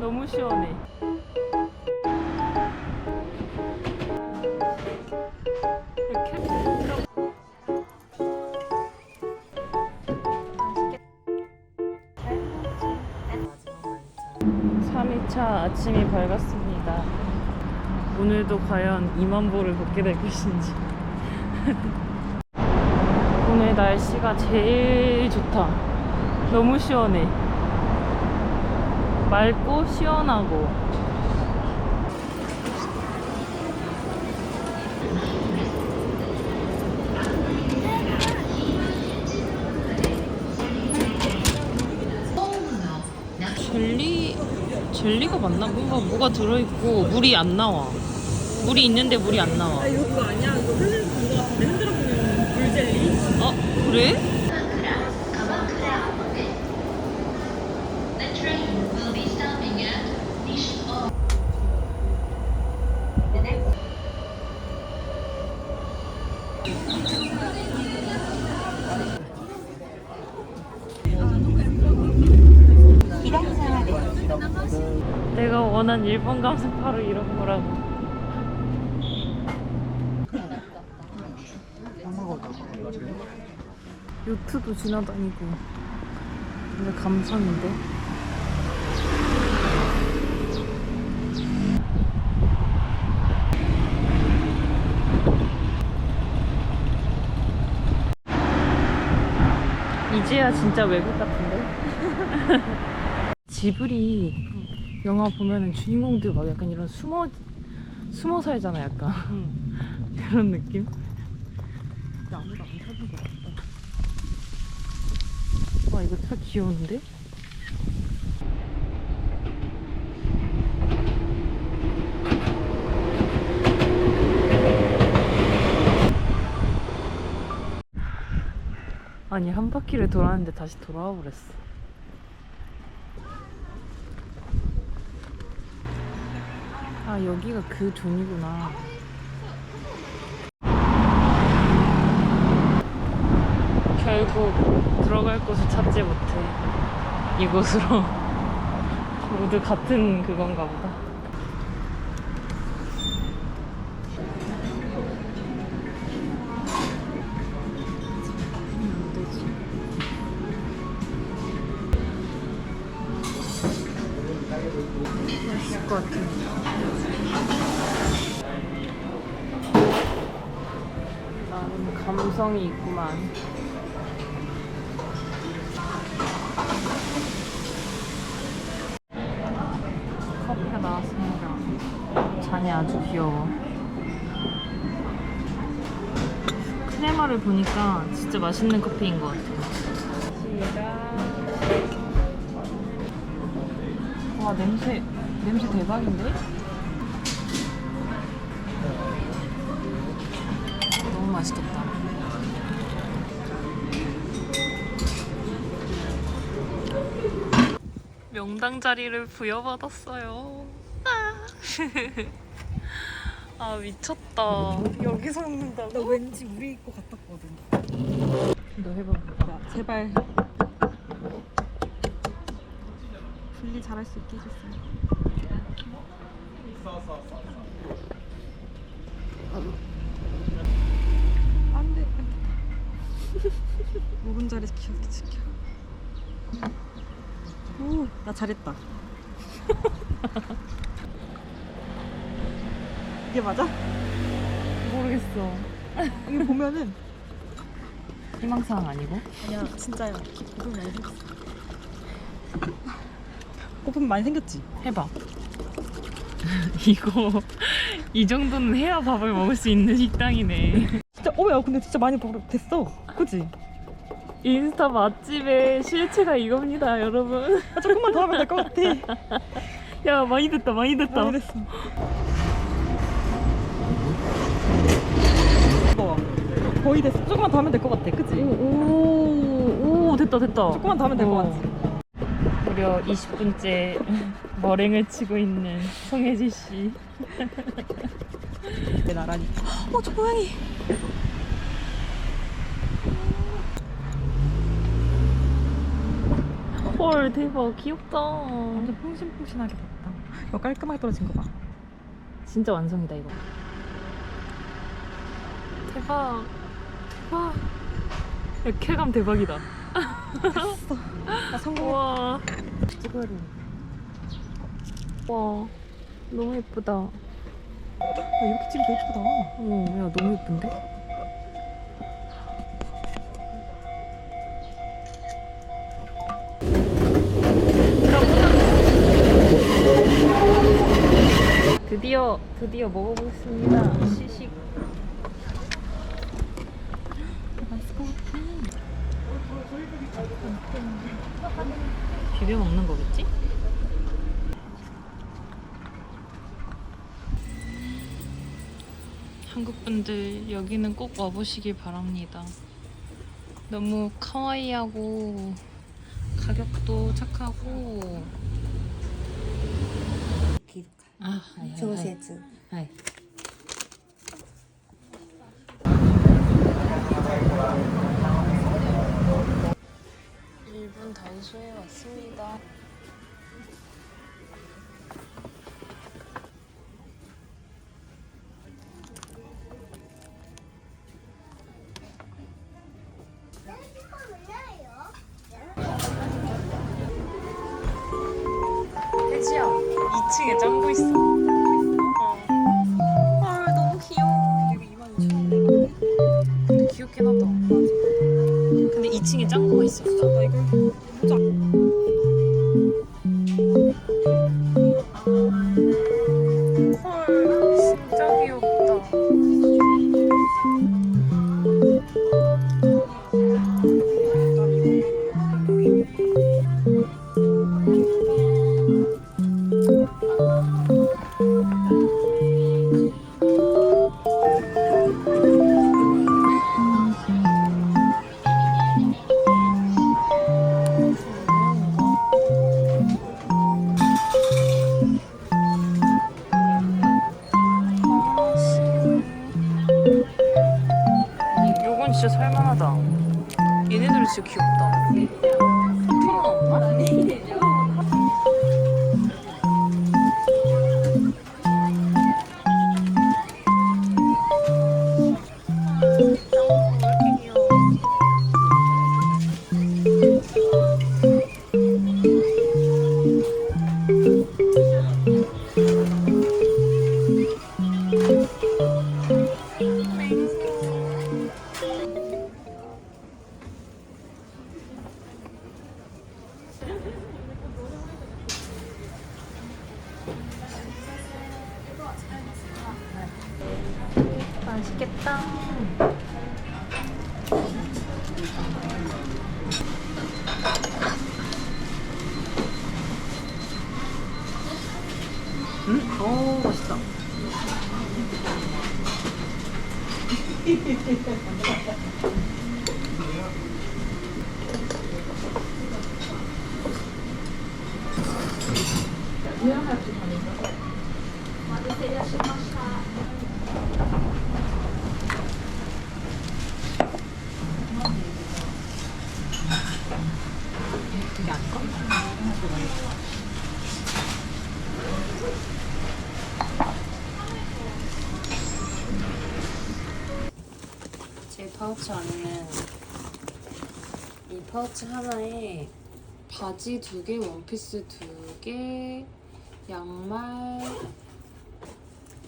너무 시원해. 3일차 아침이 밝았습니다. 오늘도 과연 2만 보를 걷게 될 것인지. 오늘 날씨가 제일 좋다. 너무 시원해. 맑고 시원하고. 젤리 젤리가 맞나? 뭔가 뭐가 들어있고 물이 안 나와. 물이 있는데 물이 안 나와. 아 이거 그거 아니야? 이거 흔들 본거 같은데 흔들어 보면 물젤리? 어 그래? 내가 원한 일본 감성 바로 이런 거라고. 요트도 지나다니고. 근데 감성인데? 이제야 진짜 외국 같은데? 지브리 영화 보면은 주인공들 막 약간 이런 숨어 숨어 살잖아 약간 그런 느낌? 아무도 안 타는 거 같다. 와 이거 차 귀여운데? 아니 한 바퀴를 돌았는데 다시 돌아와 버렸어 아 여기가 그 존이구나. 결국 들어갈 곳을 찾지 못해. 이곳으로. 모두 같은 그건가 보다 맛있을 것 같은데 나름 감성이 있구만 커피가 나왔습니다. 잔이 아주 귀여워. 크레마를 보니까 진짜 맛있는 커피인 것 같아요. 와 냄새 냄새 대박인데? 너무 맛있겠다. 명당 자리를 부여받았어요. 아, 아 미쳤다. 여기서 나 먹는다고? 왠지 우리 거 같았거든. 너 해봐. 야 제발. 분리 잘할 수 있게 해줬어요. 안 돼. 오른자리 지켜, 지켜. 오, 나 잘했다. 이게 맞아? 모르겠어. 여기 보면은 희망사항 아니고? 아니야 진짜야 많이 생겼어 고품 많이 생겼지? 해봐. 이거 이 정도는 해야 밥을 먹을 수 있는 식당이네. 진짜 어야 근데 진짜 많이 벌- 됐어 그치? 인스타 맛집의 실체가 이겁니다, 여러분. 아, 조금만 더 하면 될 것 같아 야 많이 됐다, 많이 됐다. 많이 됐어 거의 됐어 조금만 더 하면 될 것 같아 그치? 오, 오 됐다, 됐다. 조금만 더 하면 될것 어. 같지? 무려 20분째 머랭을 치고 있는 송혜지 씨. 내 나라니 어 저 고양이 헐 대박 귀엽다. 완전 퐁신퐁신하게 됐다. 이거 깔끔하게 떨어진 거 봐. 진짜 완성이다 이거. 대박. 대박. 야, 쾌감 대박이다. 나 성공. 우와. 찍어야 돼. 와. 너무 예쁘다. 야, 이렇게 찍으면 더 예쁘다. 어, 야 너무 예쁜데? 드디어 드디어 먹어보겠습니다. 비벼 먹는 거겠지? 한국 분들 여기는 꼭 와보시길 바랍니다. 너무 카와이하고 가격도 착하고. 아, 調節 하이. 일본 다이소에 왔습니다. 2층에 짱구가 있었어. 나 이거 보자. 진짜 살만하다. 얘네들은 진짜 귀엽다. 귀여워? 제 파우치 안에는 이 파우치 하나에 바지 두 개, 원피스 두 개, 양말.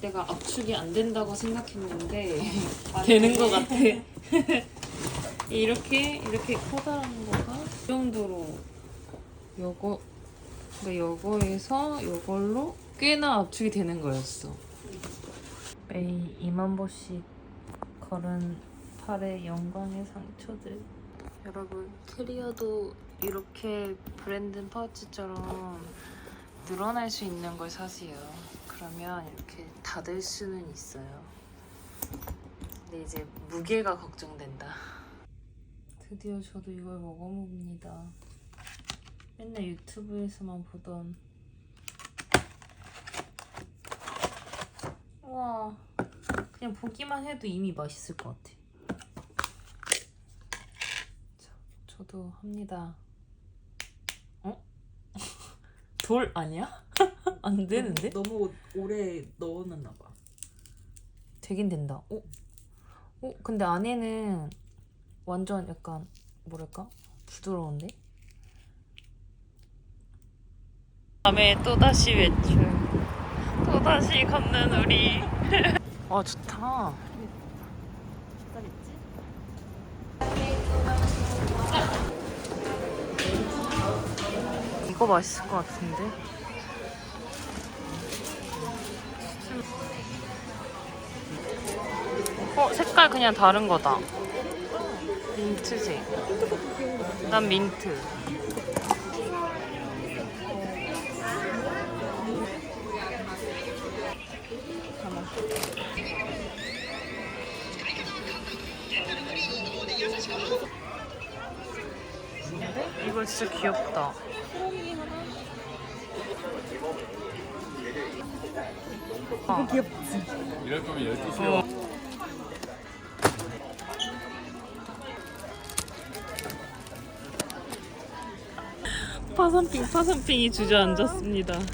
내가 압축이 안 된다고 생각했는데 되는 것 같아. 이렇게 이렇게 커다란 거가 이 정도로 요거 그러니까 요거에서 요걸로 꽤나 압축이 되는 거였어. 매일 2만 보씩 걸은 팔의 영광의 상처들. 여러분 캐리어도 이렇게 브랜드 파우치처럼 늘어날 수 있는 걸 사세요. 그러면 이렇게 닫을 수는 있어요. 근데 이제 무게가 걱정된다. 드디어 저도 이걸 먹어봅니다. 맨날 유튜브에서만 보던. 우와, 그냥 보기만 해도 이미 맛있을 것 같아. 자, 저도 합니다. 어? 돌 아니야? 안 되는데? 너무 오래 넣어놨나 봐. 되긴 된다. 어? 어? 근데 안에는 완전 약간 뭐랄까? 부드러운데? 다음에 또다시 외출. 또다시 걷는 우리. 와 좋다. 이거 맛있을 것 같은데? 어 색깔 그냥 다른 거다. 민트색. 난 민트. 이거 진짜 귀엽다. 어. 이럴 거면 12시에 파선핑 파선핑이 주저앉았습니다.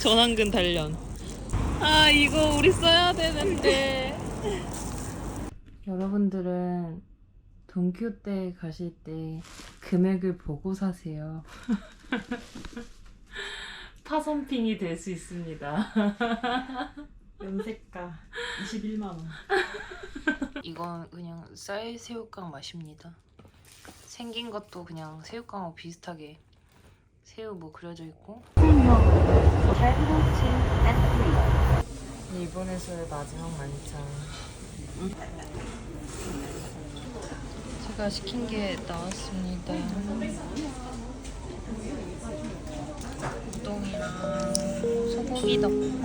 전완근 단련. 아 이거 우리 써야 되는데. 여러분들은 돈키호테 가실 때 금액을 보고 사세요. 파선핑이 될 수 있습니다. 염색가 21만 원. 이건 그냥 쌀 새우깡 맛입니다. 생긴 것도 그냥 새우깡하고 비슷하게 새우 뭐 그려져 있고. 일본에서의 마지막 만찬. 제가 시킨 게 나왔습니다. dito. Oh.